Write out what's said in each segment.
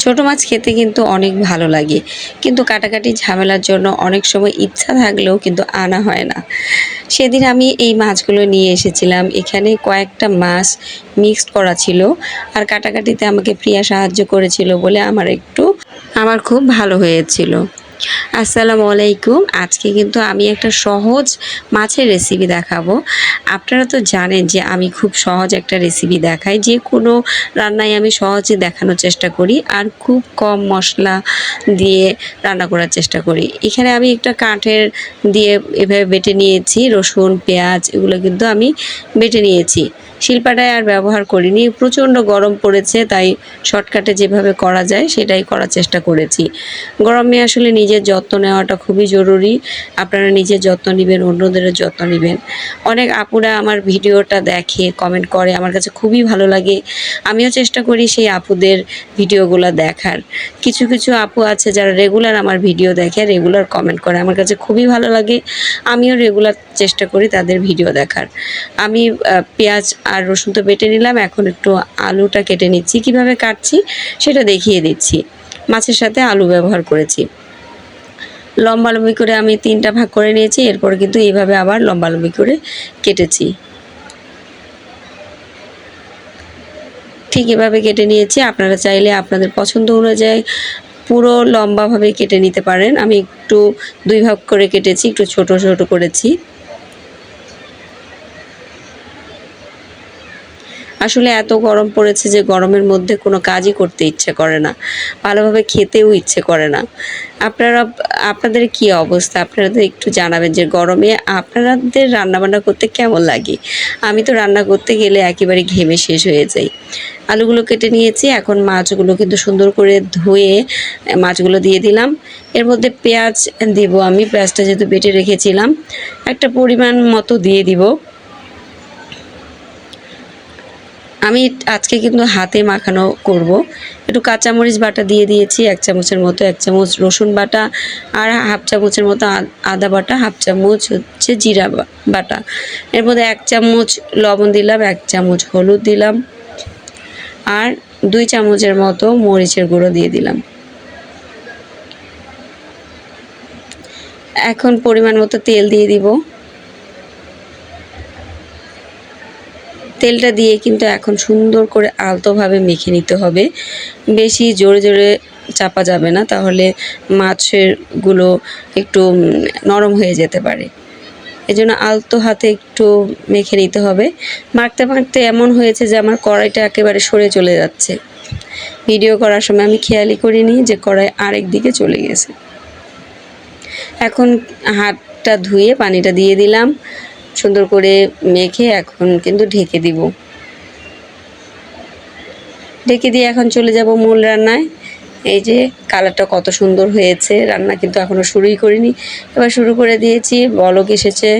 ছোট মাছ খেতে কিন্তু অনেক ভালো লাগে। কিন্তু কাটাকাটি ঝামেলার জন্য অনেক সময় ইচ্ছা থাকলেও কিন্তু আনা হয় না। সেদিন আমি এই মাছগুলো নিয়ে এসেছিলাম। এখানে কয়েকটা মাছ মিক্সড করা ছিল আর কাটাকাটিতে আমাকে প্রিয়া সাহায্য করেছিল বলে আমার একটু, আমার খুব ভালো হয়েছিল। আসসালামু আলাইকুম। আজকে কিন্তু আমি একটা সহজ মাছের রেসিপি দেখাবো। আপনারা তো জানেন যে আমি খুব সহজ একটা রেসিপি দেখাই। যে কোনো রান্নায় আমি সহজে দেখানোর চেষ্টা করি আর খুব কম মশলা দিয়ে রান্না করার চেষ্টা করি। এখানে আমি একটা কাঠের দিয়ে এভাবে বেটে নিয়েছি, রসুন, পেঁয়াজ, এগুলো কিন্তু আমি বেটে নিয়েছি। শিল্পাটায় আর ব্যবহার করিনি। প্রচণ্ড গরম পড়েছে, তাই শর্টকাটে যেভাবে করা যায় সেটাই করার চেষ্টা করেছি। গরমে আসলে নিজের যত্ন নেওয়াটা খুবই জরুরি। আপনারা নিজের যত্ন নেবেন, অন্যদের যত্ন নেবেন। অনেক আপুরা আমার ভিডিওটা দেখে কমেন্ট করে, আমার কাছে খুবই ভালো লাগে। আমিও চেষ্টা করি সেই আপুদের ভিডিওগুলো দেখার। কিছু কিছু আপু আছে যারা রেগুলার আমার ভিডিও দেখে রেগুলার কমেন্ট করে। আমার কাছে খুবই ভালো লাগে। আমিও রেগুলার চেষ্টা করি তাদের ভিডিও দেখার। আমি পেঁয়াজ আর রসুন তো বেটে নিলাম, এখন একটু আলুটা কেটে নিচ্ছি। কীভাবে কাটছি সেটা দেখিয়ে দিচ্ছি। মাছের সাথে আলু ব্যবহার করেছি। লম্বা লম্বি করে আমি তিনটা ভাগ করে নিয়েছি, এরপর কিন্তু এইভাবে আবার লম্বা লম্বি করে কেটেছি। ঠিক এভাবে কেটে নিয়েছি। আপনারা চাইলে আপনাদের পছন্দ অনুযায়ী পুরো লম্বাভাবে কেটে নিতে পারেন। আমি একটু দুই ভাগ করে কেটেছি, একটু ছোট ছোট করেছি। আসলে এত গরম পড়েছে যে গরমের মধ্যে কোনো কাজই করতে ইচ্ছে করে না। ভালোভাবে খেতেও ইচ্ছে করে না। আপনারা, আপনাদের কি অবস্থা? আপনারা তো একটু জানাবেন যে গরমে আপনাদের রান্নাবান্না করতে কেমন লাগে? আমি তো রান্না করতে গেলে একেবারে ঘেমে শেষ হয়ে যাই। আলুগুলো কেটে নিয়েছি, এখন মাছগুলো কিন্তু সুন্দর করে ধুয়ে মাছগুলো দিয়ে দিলাম। এর মধ্যে পেঁয়াজ দেব আমি, পেঁয়াজটা যেহেতু বেটে রেখেছিলাম, একটা পরিমাণ মতো দিয়ে দিব। আমি আজকে কিন্তু হাতে মাখানো করব। একটু কাঁচামরিচ বাটা দিয়ে দিয়েছি, এক চামচের মতো, এক চামচ রসুন বাটা আর হাফ চামচের মতো আদা বাটা, হাফ চামচ হচ্ছে জিরা বাটা। এর মধ্যে এক চামচ লবণ দিলাম, এক চামচ হলুদ দিলাম আর দুই চামচের মতো মরিচের গুঁড়ো দিয়ে দিলাম। এখন পরিমাণ মতো তেল দিয়ে দিব। তেলটা দিয়ে কিন্তু এখন সুন্দর করে আলতোভাবে মেখে নিতে হবে। বেশি জোরে জোরে চাপা যাবে না, তাহলে মাছেরগুলো একটু নরম হয়ে যেতে পারে। এজন্য আলতো হাতে একটু মেখে নিতে হবে। মাখতে মাখতে এমন হয়েছে যে আমার কড়াইটা একেবারে সরে চলে যাচ্ছে। ভিডিও করার সময় আমি খেয়ালই করিনি যে কড়াই আরেক দিকে চলে গেছে। এখন হাতটা ধুয়ে পানিটা দিয়ে দিলাম। সুন্দর করে মেখে এখন কিন্তু ঢেকে দিব। ঢেকে দিয়ে এখন চলে যাব মূল রান্নায়। এই যে কালারটা কত সুন্দর হয়েছে, রান্না কিন্তু এখনও শুরুই করিনি। এবার শুরু করে দিয়েছি, বলক এসেছে।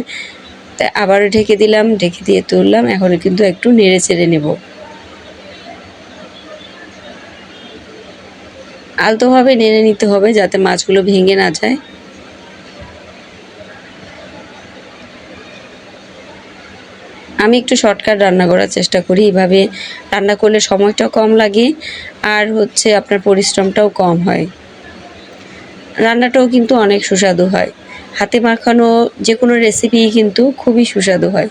আবারও ঢেকে দিলাম, ঢেকে দিয়ে তুললাম, এখন কিন্তু একটু নেড়ে চেড়ে নেব। আলতোভাবে নেড়ে নিতে হবে যাতে মাছগুলো ভেঙে না যায়। আমি একটু শর্টকাট রান্না করার চেষ্টা করি। এভাবে রান্না করলে সময়টাও কম লাগে আর হচ্ছে আপনার পরিশ্রমটাও কম হয়। রান্নাটাও কিন্তু অনেক সুস্বাদু হয়। হাতে মাখানো যে কোনো রেসিপি কিন্তু খুবই সুস্বাদু হয়।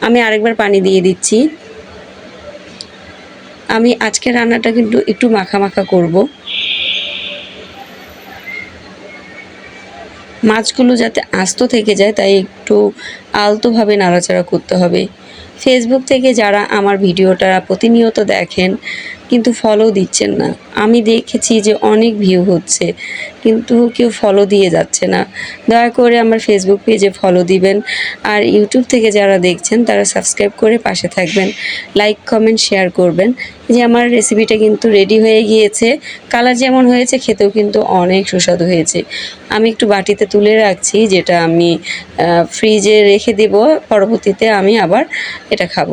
আমি আরেকবার পানি দিয়ে দিচ্ছি। আমি আজকে রান্নাটা কিন্তু একটু মাখা মাখা করব। মাছগুলো যাতে আস্ত থেকে যায়, তাই একটু আলতোভাবে নাড়াচাড়া করতে হবে। ফেসবুক থেকে যারা আমার ভিডিওটা প্রতিনিয়ত দেখেন কিন্তু ফলো দিচ্ছেন না। আমি দেখেছি যে অনেক ভিউ হচ্ছে, কিন্তু কেউ ফলো দিয়ে যাচ্ছে না। দয়া করে আমার ফেসবুক পেজে ফলো দিবেন। আর ইউটিউব থেকে যারা দেখছেন, তারা সাবস্ক্রাইব করে পাশে থাকবেন। লাইক কমেন্ট শেয়ার করবেন। যে আমার রেসিপিটা কিন্তু রেডি হয়ে গিয়েছে। কালার যেমন হয়েছে, খেতেও কিন্তু অনেক সুস্বাদু হয়েছে। আমি একটু বাটিতে তুলে রাখছি, যেটা আমি ফ্রিজে রেখে দেব। পরবর্তীতে আমি আবার এটা খাব।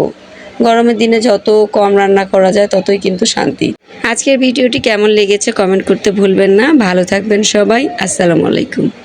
গরমের দিনে যত কম রান্না করা যায়, ততই কিন্তু শান্তি। আজকের ভিডিওটি কেমন লেগেছে কমেন্ট করতে ভুলবেন না। ভালো থাকবেন সবাই। আসসালামু আলাইকুম।